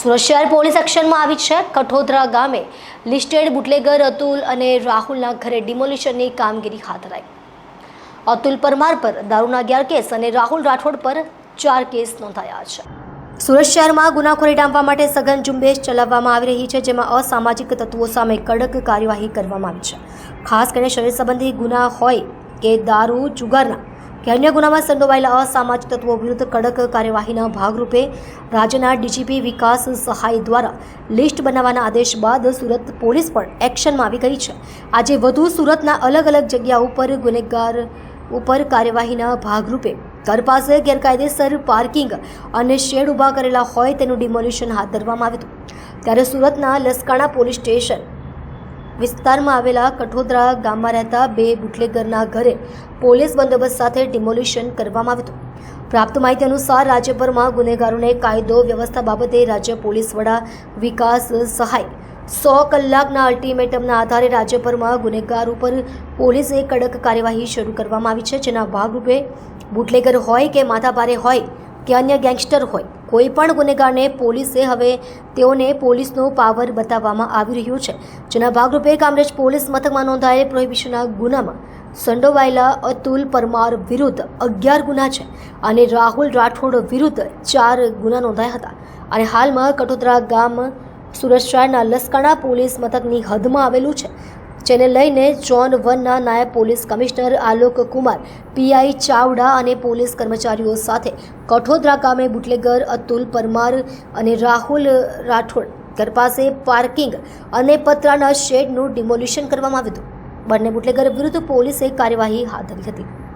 સુરત શહેર પોલીસ એક્શનમાં આવી છે. કઠોદરા ગામે લિસ્ટેડ બુટલેગર અતુલ અને રાહુલના ઘરે ડિમોલિશનની કામગીરી હાથ ધરાઈ. અતુલ પરમાર પર દારૂના અગિયાર કેસ અને રાહુલ રાઠોડ પર ચાર કેસ નોંધાયા છે. સુરત શહેરમાં ગુનાખોરી ડામવા માટે સઘન ઝુંબેશ ચલાવવામાં આવી રહી છે, જેમાં અસામાજિક તત્વો સામે કડક કાર્યવાહી કરવામાં આવી છે. ખાસ કરીને શરીર સંબંધી ગુના હોય કે દારૂ, જુગારના કે અન્ય ગુનામાં સંડોવાયેલા અસામાજિક તત્વો વિરુદ્ધ કડક કાર્યવાહીના ભાગરૂપે રાજ્યના ડીજીપી વિકાસ સહાય દ્વારા લિસ્ટ બનાવવાના આદેશ બાદ સુરત પોલીસ પણ એક્શનમાં આવી ગઈ છે. આજે વધુ સુરતના અલગ અલગ જગ્યા ઉપર ગુનેગાર ઉપર કાર્યવાહીના ભાગરૂપે ઘર પાસે ગેરકાયદેસર પાર્કિંગ અને શેડ ઊભા કરેલા હોય તેનું ડિમોલિશન હાથ ધરવામાં આવ્યું હતું. ત્યારે સુરતના લસકાણા પોલીસ સ્ટેશન વિસ્તારમાં આવેલા કઠોદરા ગામમાં રહેતા બે બુટલેગરના ઘરે પોલીસ બંદોબસ્ત સાથે ડિમોલિશન કરવામાં આવ્યું પ્રાપ્ત માહિતી અનુસાર રાજ્યભરમાં ગુનેગારોને કાયદો વ્યવસ્થા બાબતે રાજ્ય પોલીસ વડા વિકાસ સહાય સો કલાકના અલ્ટિમેટમના આધારે રાજ્યભરમાં ગુનેગાર ઉપર પોલીસે કડક કાર્યવાહી શરૂ કરવામાં આવી છે. જેના ભાગરૂપે બુટલેગર હોય કે માથાભારે હોય કે અન્ય ગેંગસ્ટર હોય કોઈ પણ ગુનેગારને પોલીસે હવે તેઓને પોલીસનો પાવર બતાવવામાં આવી રહ્યો છે. જેના ભાગરૂપે કામરેજ પોલીસ મથકમાં નોંધાયેલ પ્રોહિબિશનના ગુનામાં સંડોવાયેલા અતુલ પરમાર વિરુદ્ધ અગિયાર ગુના છે અને રાહુલ રાઠોડ વિરુદ્ધ ચાર ગુના નોંધાયા હતા. અને હાલમાં કટોદરા ગામ સુરત શહેરના લસકાણા પોલીસ મથકની હદમાં આવેલું છે. જેને લઈને ઝોન વનના નાયબ police commissioner Alok Kumar, PI Chavda અને પોલીસ કર્મચારીઓ સાથે કઠોદરા ગામે બુટલેગર, અતુલ પરમાર અને રાહુલ રાઠોડ ઘર પાસે પાર્કિંગ અને પતરાના શેડનું ડિમોલિશન કરવામાં આવ્યું હતું. બંને બુટલેગર વિરુદ્ધ પોલીસે કાર્યવાહી હાથ ધરી હતી.